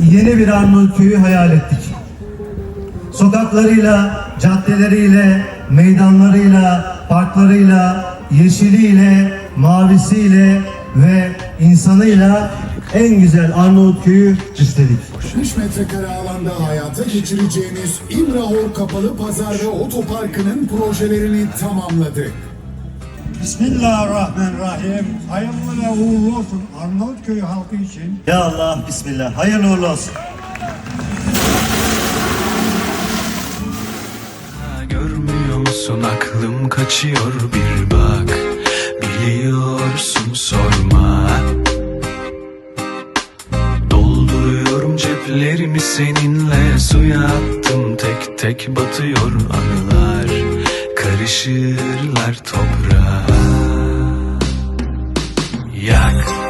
yeni bir Arnavutköy'ü hayal ettik. Sokaklarıyla, caddeleriyle, meydanlarıyla, parklarıyla, yeşiliyle, mavisiyle ve insanıyla en güzel Arnavutköy'ü istedik. 3 metrekare alanda hayata geçireceğimiz İmrahor Kapalı Pazar ve Otoparkı'nın projelerini tamamladı. Bismillahirrahmanirrahim. Hayırlı ve uğurlu olsun Arnavutköy halkı için. Ya Allah, Bismillah. Hayırlı uğurlu olsun. Görmüyor musun aklım kaçıyor bir bak Biliyorsun sorma Dolduruyorum ceplerimi seninle Suya attım tek tek batıyor anılar Karışırlar toprağa. Yak